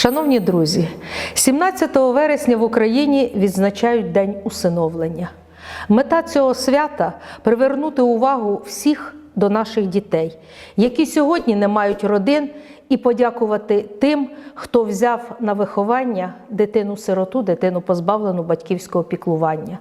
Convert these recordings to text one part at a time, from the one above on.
Шановні друзі, 17 вересня в Україні відзначають День усиновлення. Мета цього свята привернути увагу всіх до наших дітей, які сьогодні не мають родин, і подякувати тим, хто взяв на виховання дитину-сироту, дитину позбавлену батьківського піклування.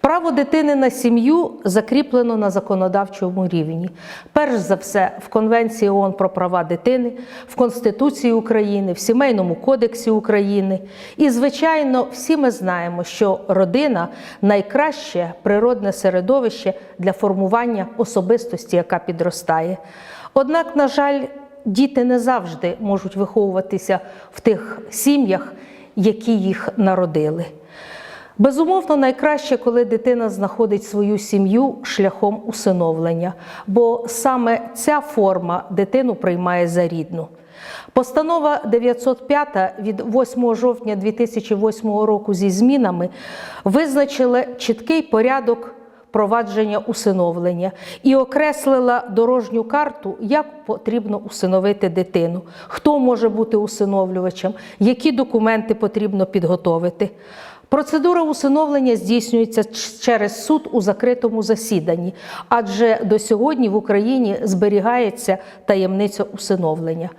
Право дитини на сім'ю закріплено на законодавчому рівні. Перш за все, в Конвенції ООН про права дитини, в Конституції України, в Сімейному кодексі України. І, звичайно, всі ми знаємо, що родина найкраще природне середовище для формування особистості, яка підростає. Однак, на жаль, діти не завжди можуть виховуватися в тих сім'ях, які їх народили. Безумовно, найкраще, коли дитина знаходить свою сім'ю шляхом усиновлення, бо саме ця форма дитину приймає за рідну. Постанова 905 від 8 жовтня 2008 року зі змінами визначила чіткий порядок провадження усиновлення і окреслила дорожню карту, як потрібно усиновити дитину, хто може бути усиновлювачем, які документи потрібно підготовити. Процедура усиновлення здійснюється через суд у закритому засіданні, адже до сьогодні в Україні зберігається таємниця усиновлення.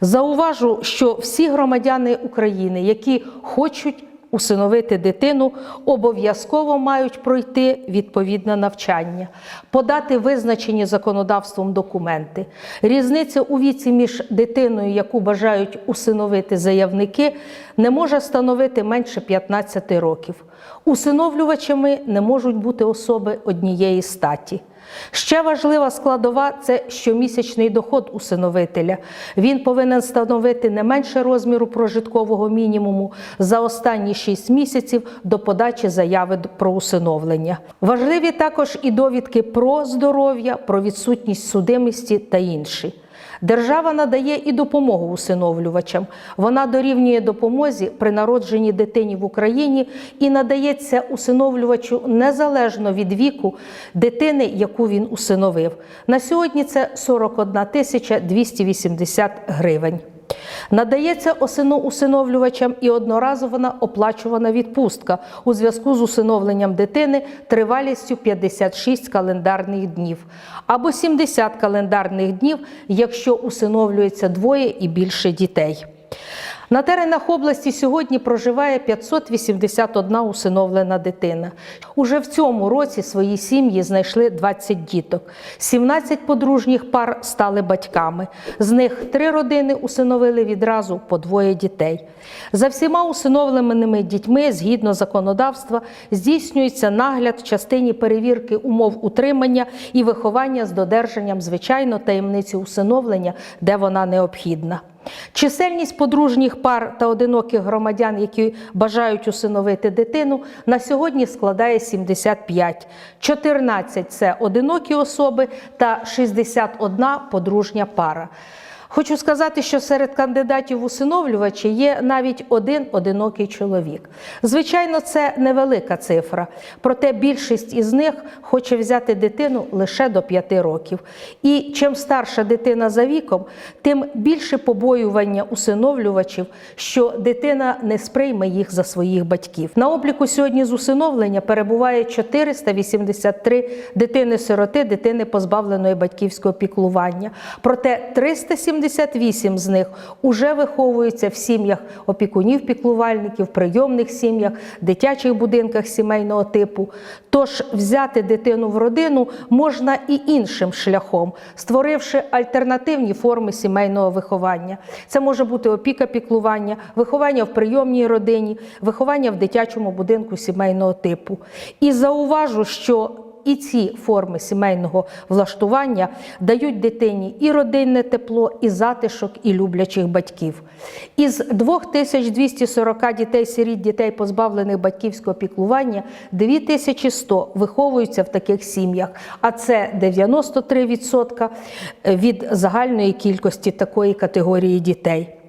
Зауважу, що всі громадяни України, які хочуть усиновити дитину, обов'язково мають пройти відповідне навчання, подати визначені законодавством документи. Різниця у віці між дитиною, яку бажають усиновити заявники, не може становити менше 15 років. Усиновлювачами не можуть бути особи однієї статі. Ще важлива складова це щомісячний доход усиновителя. Він повинен становити не менше розміру прожиткового мінімуму за останні 6 місяців до подачі заяви про усиновлення. Важливі також і довідки про здоров'я, про відсутність судимості та інші. Держава надає і допомогу усиновлювачам. Вона дорівнює допомозі при народженні дитині в Україні і надається усиновлювачу незалежно від віку дитини, яку він усиновив. На сьогодні це 41 тисяча 280 гривень. Надається усиновлювачам і одноразована оплачувана відпустка у зв'язку з усиновленням дитини тривалістю 56 календарних днів або 70 календарних днів, якщо усиновлюється двоє і більше дітей. На теренах області сьогодні проживає 581 усиновлена дитина. Уже в цьому році свої сім'ї знайшли 20 діток. 17 подружніх пар стали батьками. З них три родини усиновили відразу по двоє дітей. За всіма усиновленими дітьми, згідно законодавства, здійснюється нагляд в частині перевірки умов утримання і виховання з додержанням звичайно таємниці усиновлення, де вона необхідна. Чисельність подружніх пар та одиноких громадян, які бажають усиновити дитину, на сьогодні складає 75. 14 – це одинокі особи та 61 подружня пара. Хочу сказати, що серед кандидатів усиновлювачі є навіть один одинокий чоловік. Звичайно, це невелика цифра, проте більшість із них хоче взяти дитину лише до 5 років. І чим старша дитина за віком, тим більше побоювання усиновлювачів, що дитина не сприйме їх за своїх батьків. На обліку сьогодні з усиновлення перебуває 483 дитини-сироти, дитини позбавленої батьківського піклування. Проте 370 78 з них уже виховуються в сім'ях опікунів-піклувальників, прийомних сім'ях, дитячих будинках сімейного типу. Тож взяти дитину в родину можна і іншим шляхом, створивши альтернативні форми сімейного виховання. Це може бути опіка піклування, виховання в прийомній родині, виховання в дитячому будинку сімейного типу. І зауважу, що і ці форми сімейного влаштування дають дитині і родинне тепло, і затишок, і люблячих батьків. Із 2240 дітей, сиріт дітей, позбавлених батьківського піклування, 2100 виховуються в таких сім'ях, а це 93% від загальної кількості такої категорії дітей.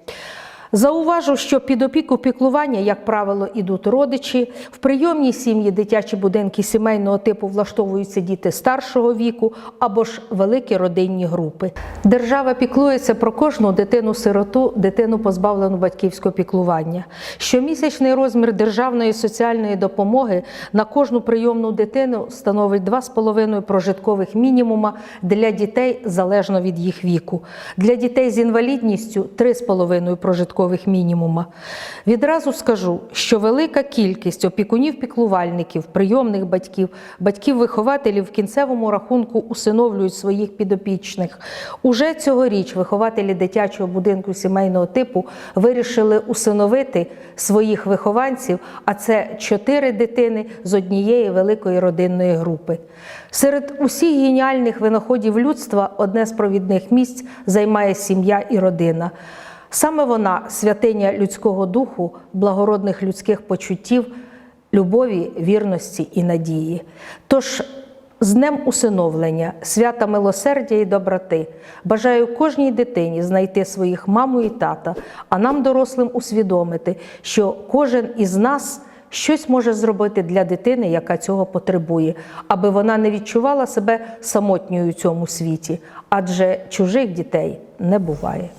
Зауважу, що під опіку піклування, як правило, ідуть родичі. В прийомній сім'ї дитячі будинки сімейного типу влаштовуються діти старшого віку або ж великі родинні групи. Держава піклується про кожну дитину-сироту, дитину позбавлену батьківського піклування. Щомісячний розмір державної соціальної допомоги на кожну прийомну дитину становить 2,5 прожиткових мінімума для дітей залежно від їх віку. Для дітей з інвалідністю 3,5 прожиткових мінімума. Відразу скажу, що велика кількість опікунів-піклувальників, прийомних батьків, батьків-вихователів в кінцевому рахунку усиновлюють своїх підопічних. Уже цьогоріч вихователі дитячого будинку сімейного типу вирішили усиновити своїх вихованців, а це чотири дитини з однієї великої родинної групи. Серед усіх геніальних винаходів людства одне з провідних місць займає сім'я і родина. Саме вона святиня людського духу, благородних людських почуттів, любові, вірності і надії. Тож з Днем усиновлення, свята милосердя і доброти бажаю кожній дитині знайти своїх маму і тата, а нам, дорослим, усвідомити, що кожен із нас щось може зробити для дитини, яка цього потребує, аби вона не відчувала себе самотньою у цьому світі, адже чужих дітей не буває.